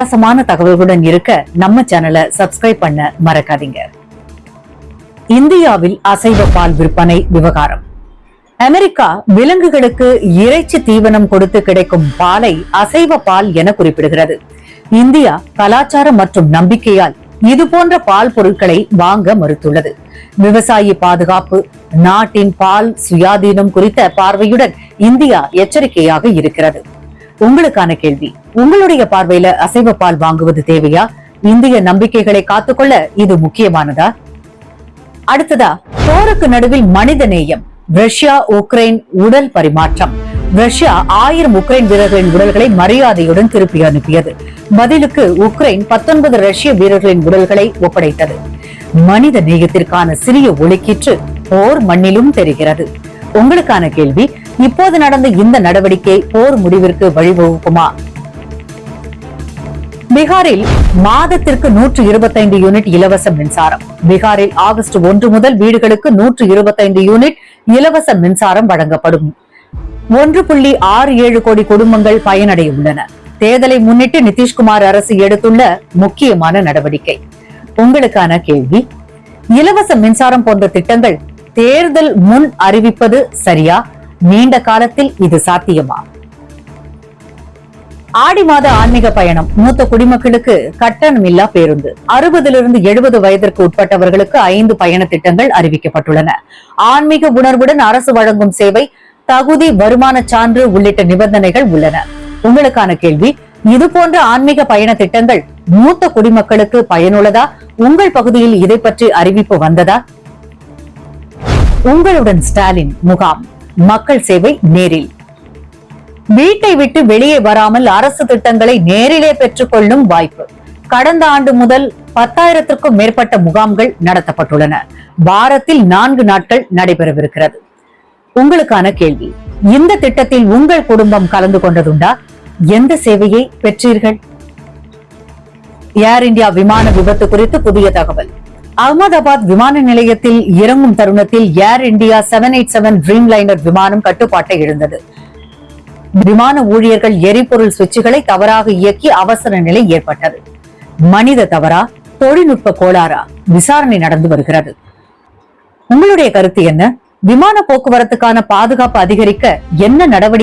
வித்தியாசமான தகவல்களுடன் இருக்க நம்ம சேனலை சப்ஸ்கிரைப் பண்ண மறக்காதீங்க. இந்தியாவில் அசைவ பால் விற்பனை விவகாரம். அமெரிக்கா விலங்குகளுக்கு இறைச்சி தீவனம் கொடுத்து கிடைக்கும் பாலை அசைவ பால் என குறிப்பிடுகிறது. இந்தியா கலாச்சாரம் மற்றும் நம்பிக்கையால் இது போன்ற பால் பொருட்களை வாங்க மறுத்துள்ளது. விவசாயி பாதுகாப்பு நாட்டின் பால் சுயாதீனம் குறித்த பார்வையுடன் இந்தியா எச்சரிக்கையாக இருக்கிறது. உங்களுக்கான கேள்வி. உங்களுடைய பார்வையில அசைவ பால் வாங்குவது தேவையா? இந்திய நம்பிக்கைகளை காத்துக்கொள்ள இது முக்கியமானதா? அடுத்ததா போருக்கு நடுவில் மனித நேயம் ரஷ்யா உக்ரைன் உடல் பரிமாற்றம். ரஷ்யா ஆயிரம் உக்ரைன் வீரர்களின் உடல்களை மரியாதையுடன் திருப்பி அனுப்பியது. பதிலுக்கு உக்ரைன் பத்தொன்பது ரஷ்ய வீரர்களின் உடல்களை ஒப்படைத்தது. மனித நேயத்திற்கான சிறிய ஒளிக்கீற்று போர் மண்ணிலும் தெரிகிறது. உங்களுக்கான கேள்வி இப்போது நடந்த இந்த நடவடிக்கை போர் முடிவிற்கு வழிவகுக்குமா? பீகாரில் மாதத்திற்கு நூற்று இருபத்தைந்து யூனிட் இலவச மின்சாரம். பீகாரில் ஆகஸ்ட் ஒன்று முதல் வீடுகளுக்கு நூற்று இருபத்தைந்து யூனிட் இலவச மின்சாரம் வழங்கப்படும். ஒன்று புள்ளி ஆறு ஏழு கோடி குடும்பங்கள் பயனடைய உள்ளன தேர்தலை முன்னிட்டு நிதிஷ்குமார் அரசு எடுத்துள்ள முக்கியமான நடவடிக்கை. உங்களுக்கான கேள்வி இலவச மின்சாரம் போன்ற திட்டங்கள் தேர்தல் முன் அறிவிப்பது சரியா? நீண்ட காலத்தில் இது சாத்தியமா? ஆடி மாத ஆன்மீக பயணம். மூத்த குடிமக்களுக்கு கட்டணமில்லா பேருந்து. அறுபதிலிருந்து எழுபது வயதிற்கு உட்பட்டவர்களுக்கு ஐந்து பயண திட்டங்கள் அறிவிக்கப்பட்டுள்ளன. ஆன்மீக உணர்வுடன் அரசு வழங்கும் சேவை தகுதி வருமான சான்று உள்ளிட்ட நிபந்தனைகள் உள்ளன. உங்களுக்கான கேள்வி இது போன்ற ஆன்மீக பயண திட்டங்கள் மூத்த குடிமக்களுக்கு பயனுள்ளதா? உங்கள் பகுதியில் இதை பற்றி அறிவிப்பு வந்ததா? உங்களுடன் ஸ்டாலின் முகாம். மக்கள் சேவை நேரில். வீட்டை விட்டு வெளியே வராமல் அரசு திட்டங்களை நேரிலே பெற்றுக்கொள்ளும் வாய்ப்பு. கடந்த ஆண்டு முதல் பத்தாயிரத்திற்கும் மேற்பட்ட முகாம்கள் நடத்தப்பட்டுள்ளன. வாரத்தில் நான்கு நாட்கள் நடைபெறவிருக்கிறது. உங்களுக்கான கேள்வி இந்த திட்டத்தில் உங்கள் குடும்பம் கலந்து கொண்டதுண்டா? எந்த சேவையை பெற்றீர்கள்? ஏர் இந்தியா விமான விபத்து குறித்து புதிய தகவல். அகமதாபாத் விமான நிலையத்தில் இறங்கும் தருணத்தில் air India seven eight seven Dreamliner விமானம் கட்டுப்பாட்டை இழந்தது. விமான ஊழியர்கள் எரிபொருள் சுவிட்சுகளை தவறாக இயக்கி அவசர நிலை ஏற்பட்டது. மனித தவறா? தொழில்நுட்ப கோளாறா? விசாரணை நடந்து வருகிறது. உங்களுடைய கருத்து என்ன? விமான போக்குவரத்துக்கான பாதுகாப்பு அதிகரிக்க என்ன நடவடிக்கை